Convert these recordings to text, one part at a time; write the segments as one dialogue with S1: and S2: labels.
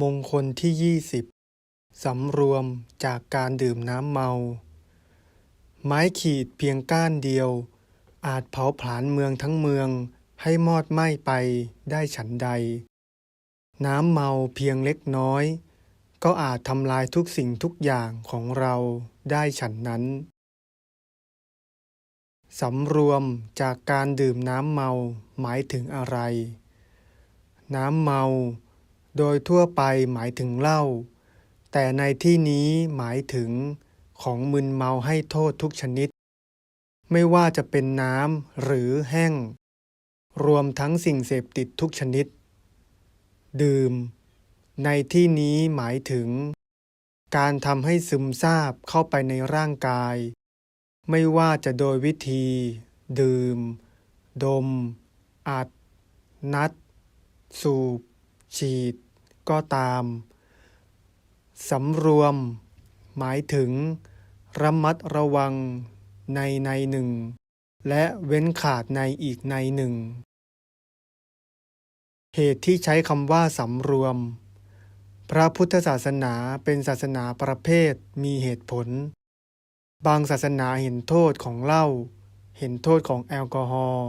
S1: มงคลที่ยี่สิบสำรวมจากการดื่มน้ำเมา ไม้ขีดเพียงก้านเดียว อาจเผาผลาญเมืองทั้งเมืองให้มอดไหม้ไปได้ฉันใด น้ำเมาเพียงเล็กน้อย ก็อาจทำลายทุกสิ่งทุกอย่างของเราได้ฉันนั้น สำรวมจากการดื่มน้ำเมาหมายถึงอะไร น้ำเมา โดยทั่วไปหมายถึงเหล้า แต่ในที่นี้หมายถึงของมึนเมาให้โทษทุกชนิด ไม่ว่าจะเป็นน้ำหรือแห้ง รวมทั้งสิ่งเสพติดทุกชนิด ดื่ม ในที่นี้หมายถึง การทำให้ซึมซาบเข้าไปในร่างกาย ไม่ว่าจะโดยวิธี ดื่ม ดม อัด นัด สูบ ฉีด ก็ตามสำรวม หมายถึง ระมัดระวังในในหนึ่ง และเว้นขาดในอีกในหนึ่ง เหตุที่ใช้คำว่าสำรวม พระพุทธศาสนาเป็นศาสนาประเภทมีเหตุผล บางศาสนาเห็นโทษของเหล้าเห็นโทษของแอลกอฮอล์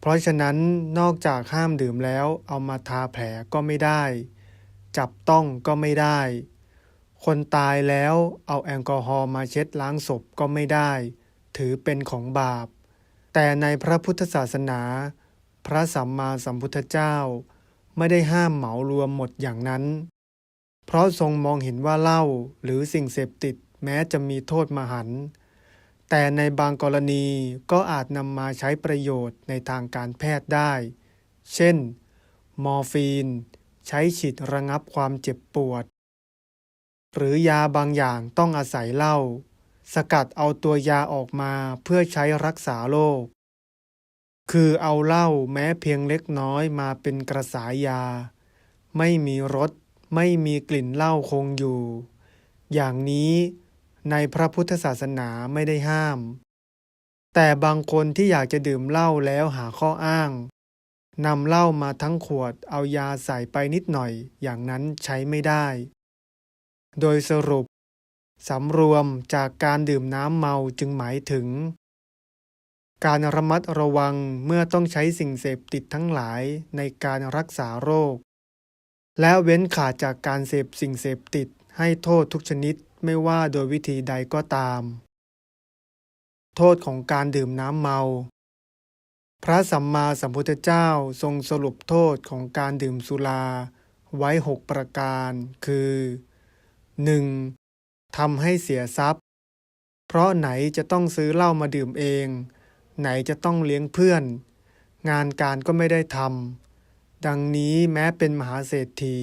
S1: เพราะฉะนั้นนอกจากห้ามดื่มแล้ว เอามาทาแผลก็ไม่ได้ จับต้องก็ไม่ได้ คนตายแล้วเอาแอลกอฮอล์มาเช็ดล้างศพก็ไม่ได้ ถือเป็นของบาป แต่ในพระพุทธศาสนา พระสัมมาสัมพุทธเจ้า ไม่ได้ห้ามเหมารวมหมดอย่างนั้น เพราะทรงมองเห็นว่าเหล้าหรือสิ่งเสพติดแม้จะมีโทษมหันต์ แต่ในบางกรณีก็อาจนำมาใช้ประโยชน์ในทางการแพทย์ได้ เช่น มอร์ฟีน ใช้ฉีดระงับความเจ็บปวด หรือยาบางอย่างต้องอาศัยเหล้า สกัดเอาตัวยาออกมาเพื่อใช้รักษาโรค คือเอาเหล้าแม้เพียงเล็กน้อยมาเป็นกระสายยาไม่มีรส ไม่มีกลิ่นเหล้าคงอยู่ อย่างนี้ ในพระพุทธศาสนาไม่ได้ห้าม แต่บางคนที่อยากจะดื่มเหล้าแล้วหาข้ออ้างนำเหล้ามาทั้งขวดเอายาใส่ไปนิดหน่อย อย่างนั้นใช้ไม่ได้ โดยสรุปสำรวมจากการดื่มน้ำเมาจึงหมายถึง การระมัดระวังเมื่อต้องใช้สิ่งเสพติดทั้งหลายในการรักษาโรค และเว้นขาดจากการเสพสิ่งเสพติดให้โทษทุกชนิด ไม่ว่าโดยวิธีใดก็ตาม โทษของการดื่มน้ำเมา พระสัมมาสัมพุทธเจ้าทรงสรุปโทษของการดื่มสุราไว้หกประการ คือ 1. ทำให้เสียทรัพย์ เพราะไหนจะต้องซื้อเหล้ามาดื่มเอง ไหนจะต้องเลี้ยงเพื่อน งานการก็ไม่ได้ทำดังนี้แม้เป็นมหาเศรษฐี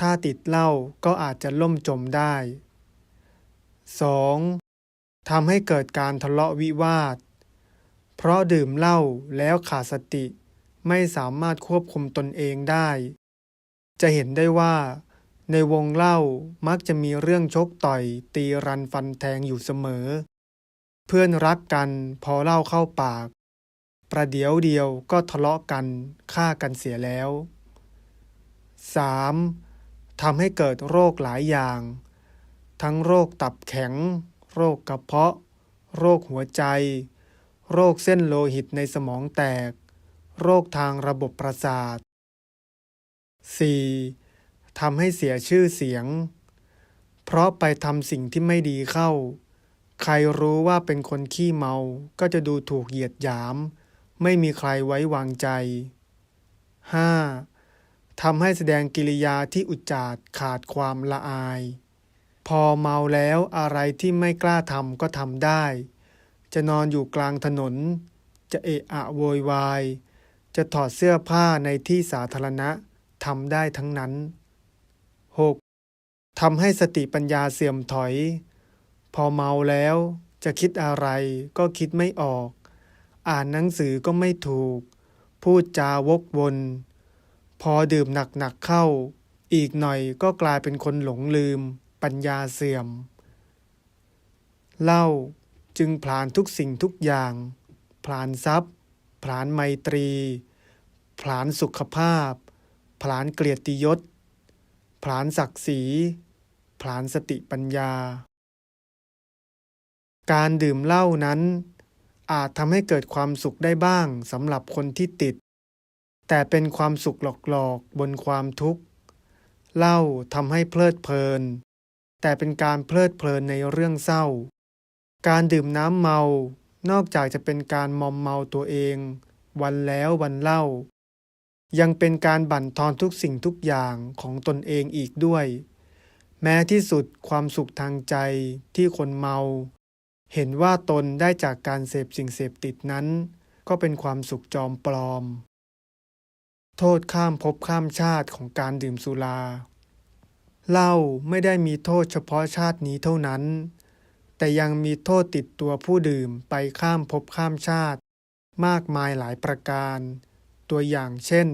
S1: ถ้าติดเหล้าก็อาจจะล่มจมได้ 2. ทำให้เกิดการทะเลาะวิวาท เพราะดื่มเหล้าแล้วขาดสติ ไม่สามารถควบคุมตนเองได้ จะเห็นได้ว่า ในวงเล่ามักจะมีเรื่องชกต่อย ตีรันฟันแทงอยู่เสมอ เพื่อนรักกันพอเล่าเข้าปาก ประเดี๋ยวเดียวก็ทะเลาะกันฆ่ากันเสียแล้ว 3. ทำให้เกิดโรคหลายอย่าง ทั้งโรคตับแข็ง โรคกระเพาะ โรคหัวใจ โรคเส้นโลหิตในสมองแตก โรคทางระบบประสาท 4. ทำให้เสียชื่อเสียง เพราะไปทำสิ่งที่ไม่ดีเข้า ใครรู้ว่าเป็นคนขี้เมา ก็จะดูถูกเหยียดหยาม ไม่มีใครไว้วางใจ 5. ทำให้แสดงกิริยาที่อุจจาดขาดความละอาย พอเมาแล้วอะไรที่ไม่กล้าทำก็ทำได้ จะนอนอยู่กลางถนน จะเอะอะโวยวาย จะถอดเสื้อผ้าในที่สาธารณะทำได้ทั้งนั้น 6. ทำให้สติปัญญาเสื่อมถอย พอเมาแล้ว จะคิดอะไรก็คิดไม่ออก อ่านหนังสือก็ไม่ถูก พูดจาวกวน พอดื่มหนักๆเข้า อีกหน่อยก็กลายเป็นคนหลงลืม ปัญญาเสื่อม เล้าจึงผลาญทุกสิ่งทุกอย่าง ผลาญทรัพย์ ผลาญไมตรี ผลาญสุขภาพ ผลาญเกียรติยศ ผลาญศักดิ์ศรี ผลาญสติปัญญา การดื่มเหล้านั้น อาจทำให้เกิดความสุขได้บ้างสำหรับคนที่ติด แต่เป็นความสุขหลอกๆบนความทุกข์เหล้าทำให้เพลิดเพลิน แต่เป็นการเพลิดเพลินในเรื่องเศร้า การดื่มน้ำเมา นอกจากจะเป็นการมอมเมาตัวเอง วันแล้ววันเล่า ยังเป็นการบั่นทอนทุกสิ่งทุกอย่างของตนเองอีกด้วย แม้ที่สุดความสุขทางใจที่คนเมา เห็นว่าตนได้จากการเสพสิ่งเสพติดนั้น ก็เป็นความสุขจอมปลอม โทษข้ามภพข้ามชาติของการดื่มสุรา เหล้าไม่ได้มีโทษเฉพาะชาตินี้เท่านั้น แต่ยังมีโทษติดตัวผู้ดื่มไปข้ามภพข้ามชาติ มากมายหลายประการ ตัวอย่างเช่น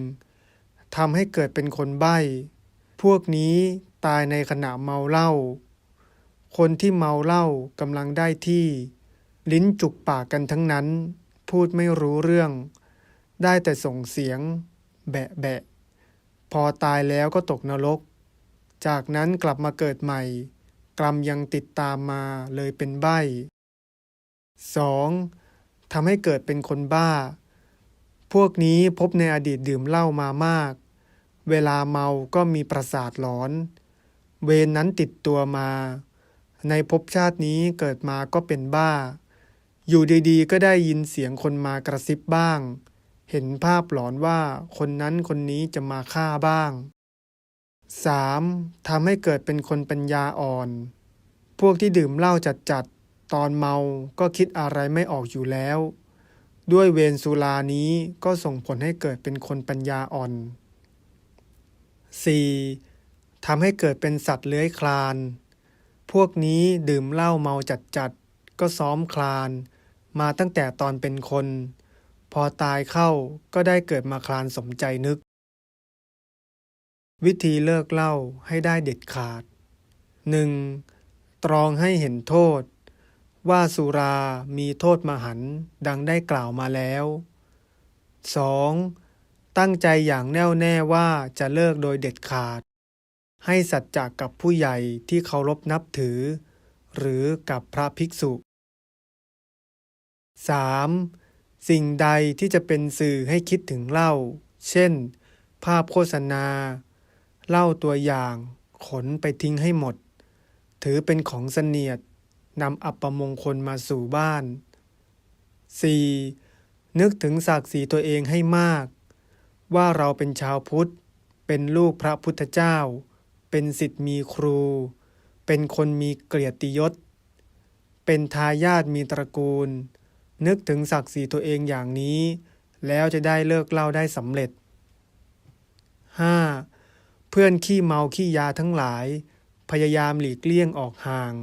S1: 1. ทำให้เกิดเป็นคนใบ้ พวกนี้ตายในขณะเมาเหล้า คนที่เมาเหล้ากำลังได้ที่ ลิ้นจุกปากกันทั้งนั้น พูดไม่รู้เรื่อง ได้แต่ส่งเสียง แบะแบะ พอตายแล้วก็ตกนรก จากนั้นกลับมาเกิดใหม่ กรรมยังติดตามมาเลยเป็นใบ้ 2. ทำให้เกิดเป็นคนบ้า พวกนี้พบในอดีตดื่มเหล้ามามาก เวลาเมาก็มีประสาทหลอน เวรนนั้นติดตัวมา ในภพชาตินี้เกิดมาก็เป็นบ้า อยู่ดีๆ ก็ได้ยินเสียงคนมากระซิบบ้าง เห็นภาพหลอนว่าคนนั้นคนนี้จะมาฆ่าบ้าง 3. ทำให้เกิดเป็นคนปัญญาอ่อน พวกที่ดื่มเหล้าจัดๆ ตอนเมาก็คิดอะไรไม่ออกอยู่แล้ว ด้วยเวรสุรานี้ก็ส่งผลให้เกิดเป็นคนปัญญาอ่อน 4. ทำให้เกิดเป็นสัตว์เลื้อยคลาน พวกนี้ดื่มเหล้าเมาจัดๆ ก็ซ้อมคลาน มาตั้งแต่ตอนเป็นคน พอตายเข้าก็ได้เกิดมาคลานสมใจนึก วิธีเลิกเล้าให้ได้เด็ดขาด 1. ตรองให้เห็นโทษ ว่าสุรามีโทษมหันดังได้กล่าวมาแล้ว 2. ตั้งใจอย่างแน่วแน่ว่าจะเลิกโดยเด็ดขาด ให้สัจจะกับผู้ใหญ่ที่เคารพนับถือ หรือกับพระภิกษุ 3. สิ่งใดที่จะเป็นสื่อให้คิดถึงเหล้า เช่น ภาพโฆษณา เหล้าตัวอย่าง ขนไปทิ้งให้หมด ถือเป็นของเสนียดนำอัปมงคลมาสู่บ้าน 4. นึกถึงศักดิ์ศรีตัวเองให้มาก ว่าเราเป็นชาวพุทธ เป็นลูกพระพุทธเจ้า เป็นสิทธิ์มีครู เป็นคนมีเกียรติยศ เป็นทายาทมีตระกูล นึกถึงศักดิ์ศรีตัวเองอย่างนี้ แล้วจะได้เลิกเล้าได้สำเร็จ 5. เพื่อนขี้เมาขี้ยาทั้งหลาย พยายามหลีกเลี่ยงออกห่าง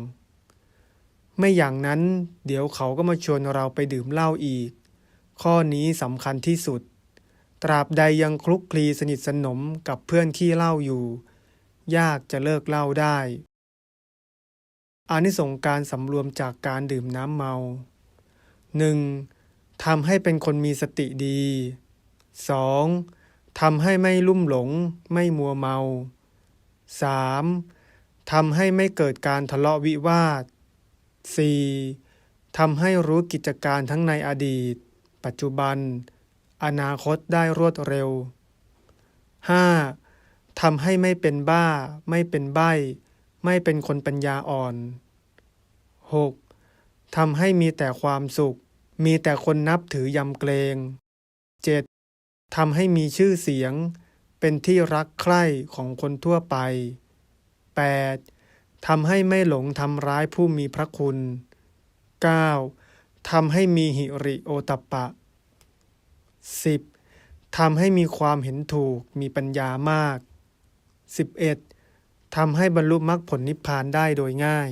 S1: ไม่อย่างนั้นเดี๋ยวเขาก็มาชวนเราไปดื่มเหล้าอีก ข้อนี้สำคัญที่สุด ตราบใดยังคลุกคลีสนิทสนมกับเพื่อนขี้เหล้าอยู่ ยากจะเลิกเหล้าได้อานิสงการสำรวมจากการดื่มน้ำเมา 1. ทำให้เป็นคนมีสติดี 2. ทำให้ไม่ลุ่มหลง ไม่มัวเมา 3. ทำให้ไม่เกิดการทะเลาะวิวาท 4. ทำให้รู้กิจการทั้งในอดีต ปัจจุบัน อนาคตได้รวดเร็ว 5. ทำให้ไม่เป็นบ้า ไม่เป็นใบ้ ไม่เป็นคนปัญญาอ่อน 6. ทำให้มีแต่ความสุข มีแต่คนนับถือยำเกรง 7. ทำให้มีชื่อเสียง เป็นที่รักใคร่ของคนทั่วไป 8. ทำให้ไม่หลงทำร้ายผู้มีพระคุณ 9. ทำให้มีหิริโอตปปะ 10. ทำให้มีความเห็นถูกมีปัญญามาก 11. ทำให้บรรลุมรรคผลนิพพานได้โดยง่าย